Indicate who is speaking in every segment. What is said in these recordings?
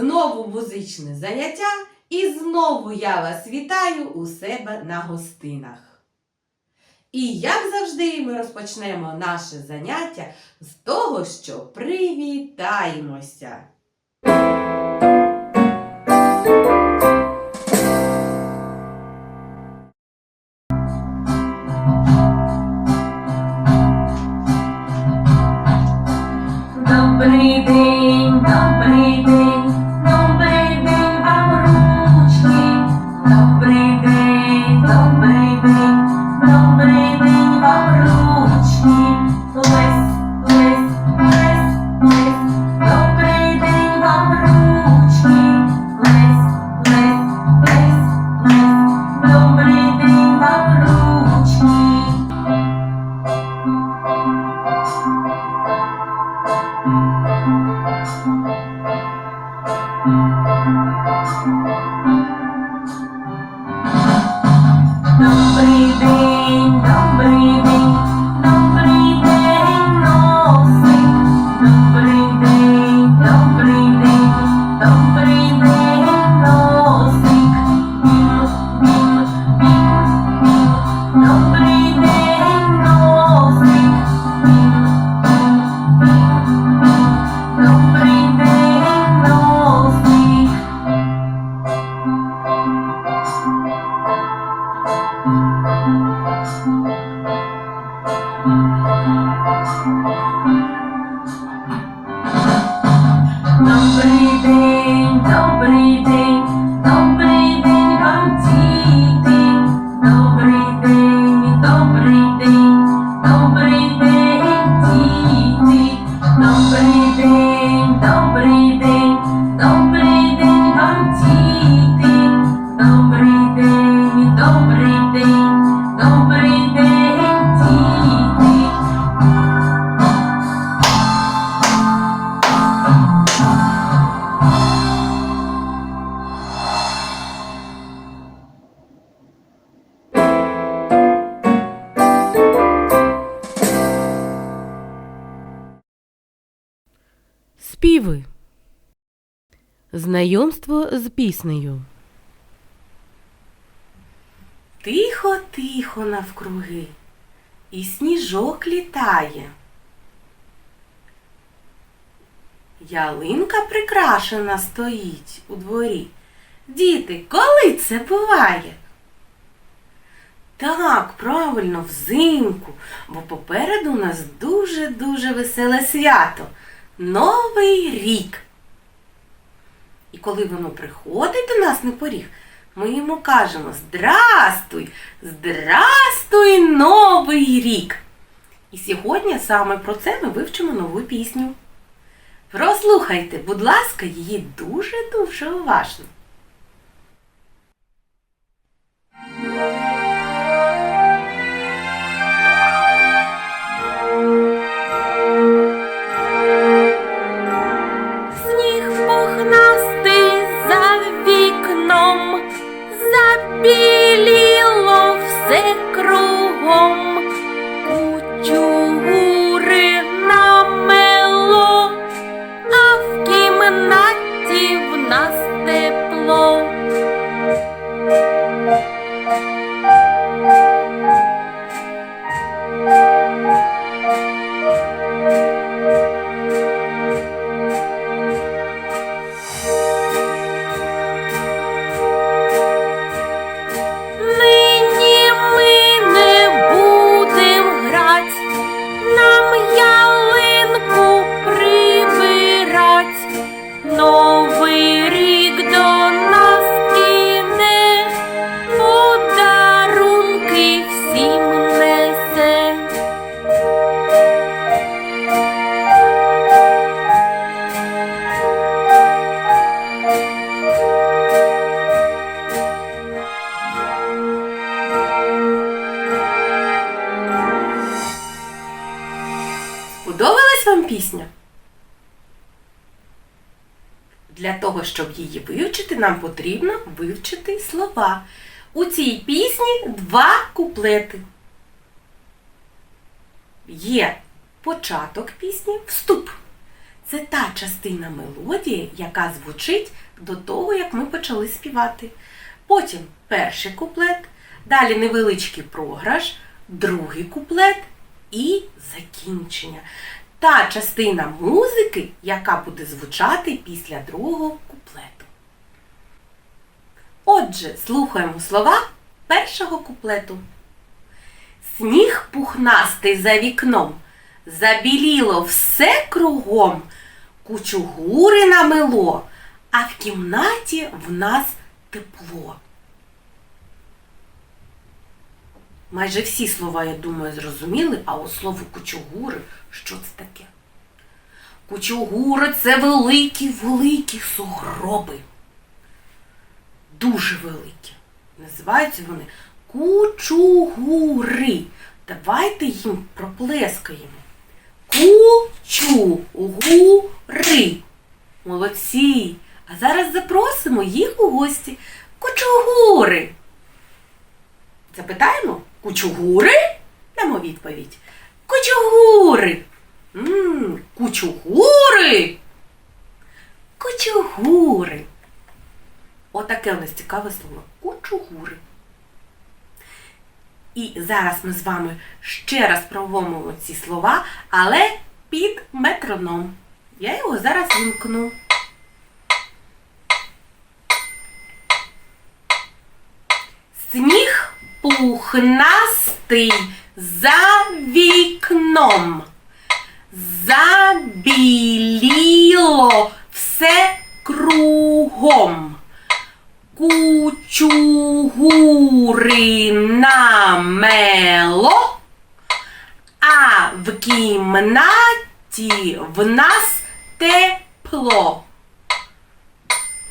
Speaker 1: Знову музичне заняття, і знову я вас вітаю у себе на гостинах. І як завжди, ми розпочнемо наше заняття з того, що привітаємося. Знайомство з піснею. Тихо, тихо навкруги, і сніжок літає. Ялинка прикрашена стоїть у дворі. Діти, коли це буває? Так, правильно, взимку, бо попереду у нас дуже-дуже веселе свято. Новий рік. І коли воно приходить до нас на поріг, ми йому кажемо Здрастуй! Здрастуй, Новий рік! І сьогодні саме про це ми вивчимо нову пісню. Прослухайте, будь ласка, її дуже-дуже уважно. Thank you. Того, щоб її вивчити, нам потрібно вивчити слова. У цій пісні два куплети. Є початок пісні, вступ. це та частина мелодії, яка звучить до того, як ми почали співати. Потім перший куплет, далі невеличкий програш, другий куплет і закінчення. Та частина музики, яка буде звучати після другого куплету. Отже, слухаємо слова першого куплету. Сніг пухнастий за вікном, забіліло все кругом, кучугури намело, а в кімнаті в нас тепло. Майже всі слова, я думаю, зрозуміли, а от слово кучугури, що це таке? Кучугури це великі, великі сугроби. Дуже великі. Називаються вони кучугури. Давайте їм проплескаємо. Кучугури. Молодці. А зараз запросимо їх у гості. Кучугури. Запитаємо? Кучугури? Дамо відповідь. Кучугури. М, Кучугури. Кучугури. Отаке у нас цікаве слово. Кучугури. І зараз ми з вами ще раз промовимо ці слова, але під метроном. Я його зараз вімкну. Сніг пухнастий за вікном. Забіліло все кругом. Кучугури намело, а в кімнаті в нас тепло.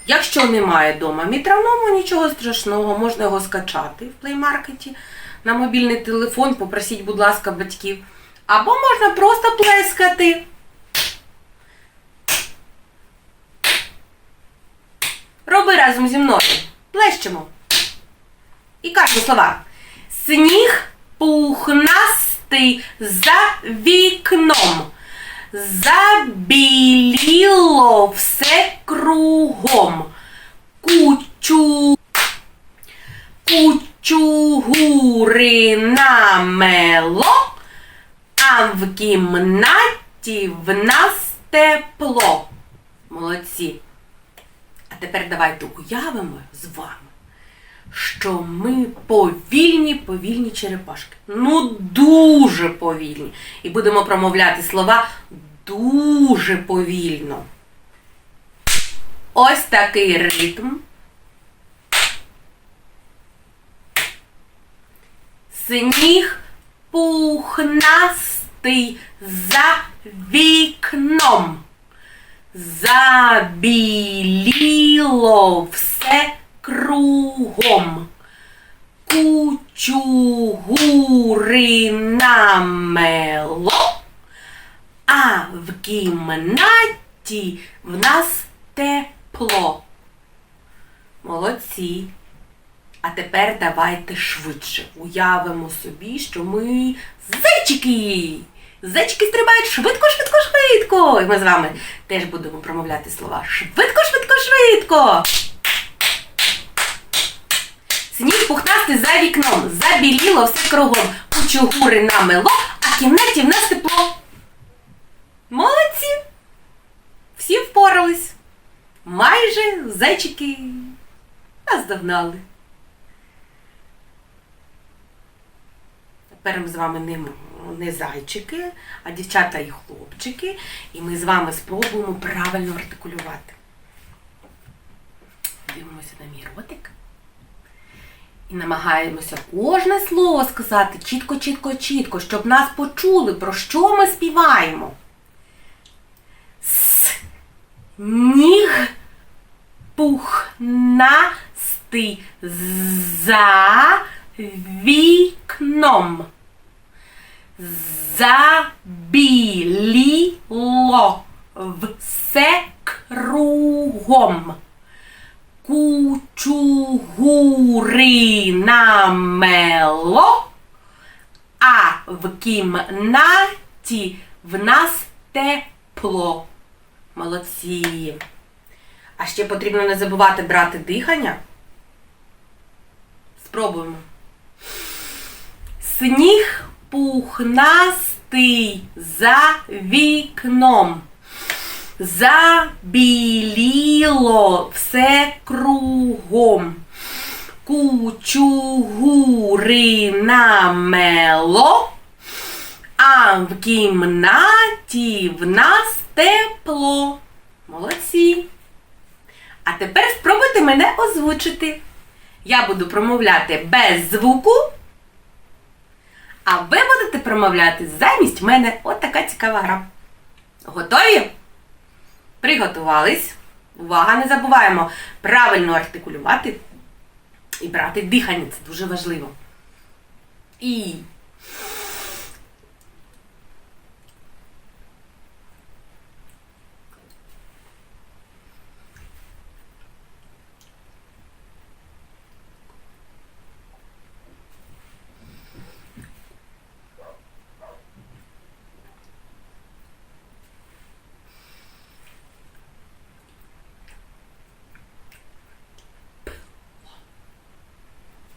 Speaker 1: Якщо немає вдома мітроному, нічого страшного, можна його скачати в плеймаркеті на мобільний телефон, попросіть, будь ласка, батьків. Або можна просто плескати. Роби разом зі мною. Плещемо. І кажемо слова. Сніг пухнастий за вікном. Забіліло все кругом. Кучу. Кучугури намело, а в кімнаті в нас тепло. Молодці. А тепер давайте уявимо з вами, що ми повільні, повільні черепашки. Ну, дуже повільні. І будемо промовляти слова дуже повільно. Ось такий ритм. Сніг пухнастий за вікном. Забіліло все кругом. Кучугури намело, а в кімнаті в нас тепло. Молодці. А тепер давайте швидше уявимо собі, що ми зайчики. Зайчики стрибають швидко, швидко, швидко. І ми з вами теж будемо промовляти слова швидко, швидко, швидко. Сніг пухнастий за вікном, забіліло все кругом. Кучугури намело, а в кімнаті в нас тепло. Молодці! Всі впорались. Майже зайчики нас Тепер з вами не, не зайчики, а дівчата і хлопчики. І ми з вами спробуємо правильно артикулювати. Дивимося на мій ротик. І намагаємося кожне слово сказати чітко, чітко, чітко, щоб нас почули, про що ми співаємо. Сніг пухнастий за вікном. Забіліло все кругом. Кучугури намело, а в кімнаті в нас тепло. Молодці. А ще потрібно не забувати брати дихання. Спробуємо. Сніг пухнастий за вікном. Забіліло все кругом. Кучугури намело, а в кімнаті в нас тепло. Молодці. А тепер спробуйте мене озвучити. Я буду промовляти без звуку, а ви будете промовляти замість мене. От така цікава гра. Готові? Приготувались. Увага, не забуваємо правильно артикулювати і брати дихання. Це дуже важливо. І.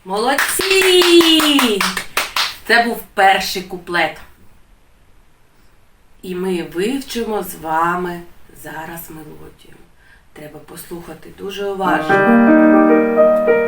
Speaker 1: Молодці! Це був перший куплет. І ми вивчимо з вами зараз мелодію. Треба послухати дуже уважно.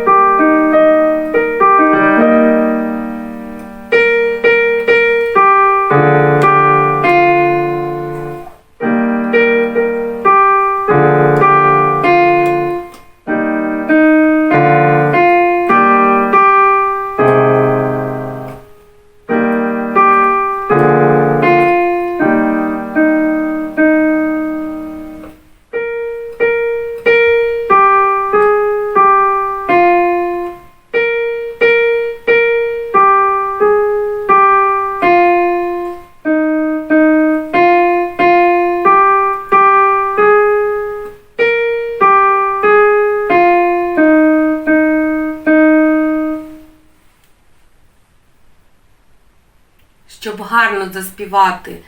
Speaker 1: Заспівати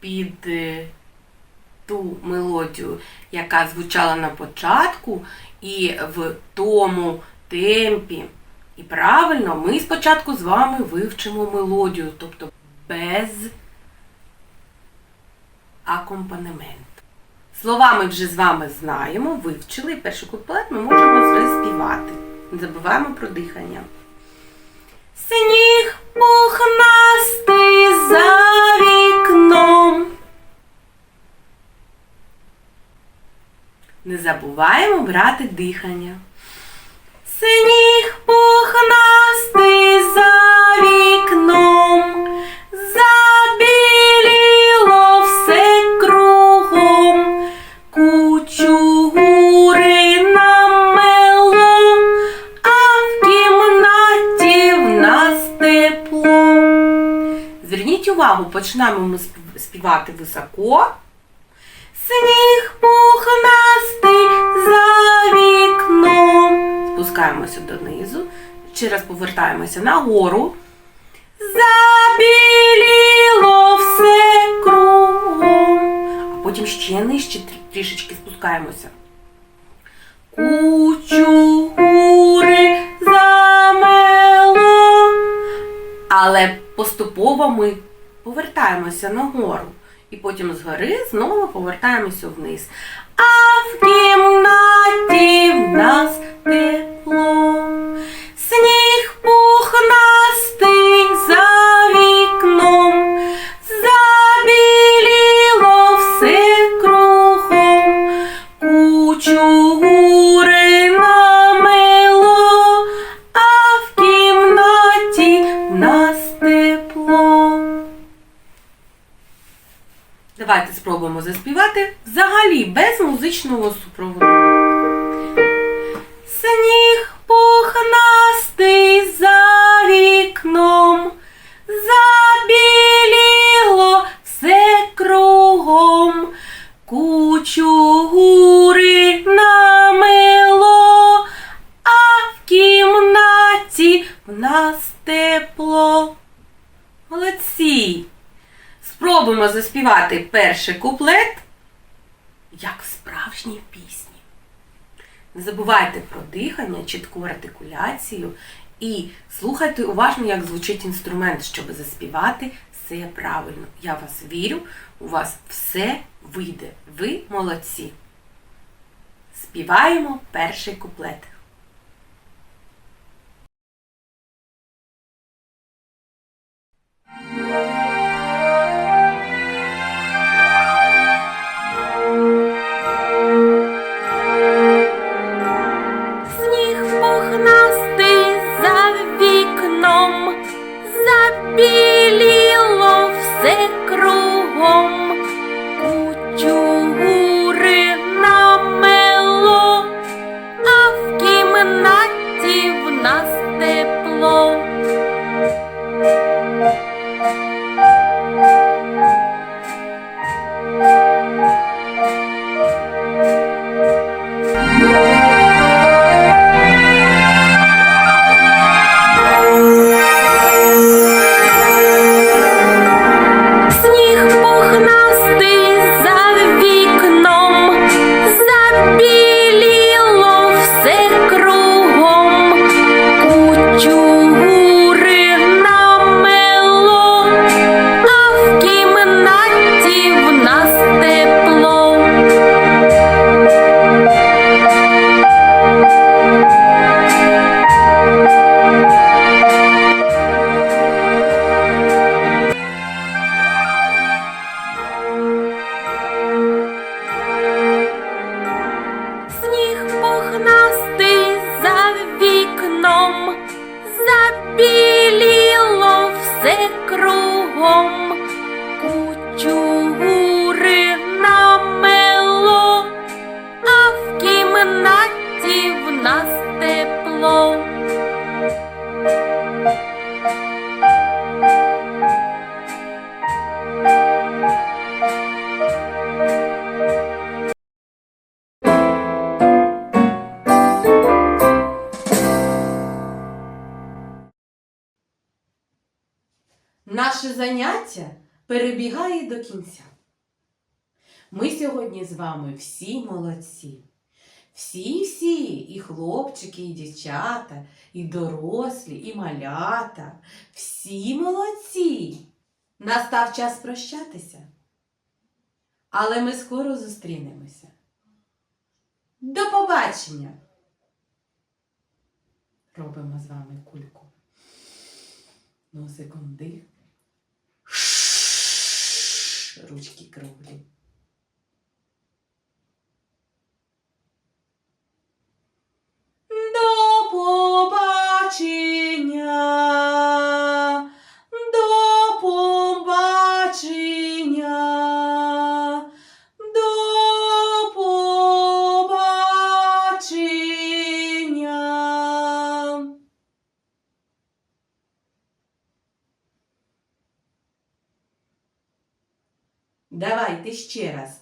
Speaker 1: під е, ту мелодію, яка звучала на початку, і в тому темпі. І правильно, ми спочатку з вами вивчимо мелодію, тобто без акомпанементу. Слова ми вже з вами знаємо, вивчили, і перший куплет ми можемо заспівати. Не забуваємо про дихання. Сніг пухнастий за вікном. Не забуваємо брати дихання. Сніг пухнастий за вікном. Зверніть увагу, починаємо ми співати високо. Сніг пухнастий за вікном. Спускаємося донизу. Ще раз повертаємося нагору. Забіліло все кругом. А потім ще нижче трішечки спускаємося. Кучугури замело. Але поступово ми повертаємося нагору. І потім згори знову повертаємося вниз. А в кімнаті музичного супроводу. Сніг пухнастий за вікном, забіліло все кругом, кучугури намело, а в кімнаті в нас тепло. Молодці! Спробуємо заспівати перший куплет як в справжній пісні. Не забувайте про дихання, чітку артикуляцію і слухайте уважно, як звучить інструмент, щоб заспівати все правильно. Я вас вірю, у вас все вийде. Ви молодці. Співаємо перший куплет. Наше заняття перебігає до кінця. Ми сьогодні з вами всі молодці. Всі-всі, і хлопчики, і дівчата, і дорослі, і малята. Всі молодці. Настав час прощатися. Але ми скоро зустрінемося. До побачення! Робимо з вами кульку. Носиком дих. Ручки круглі. Ще раз.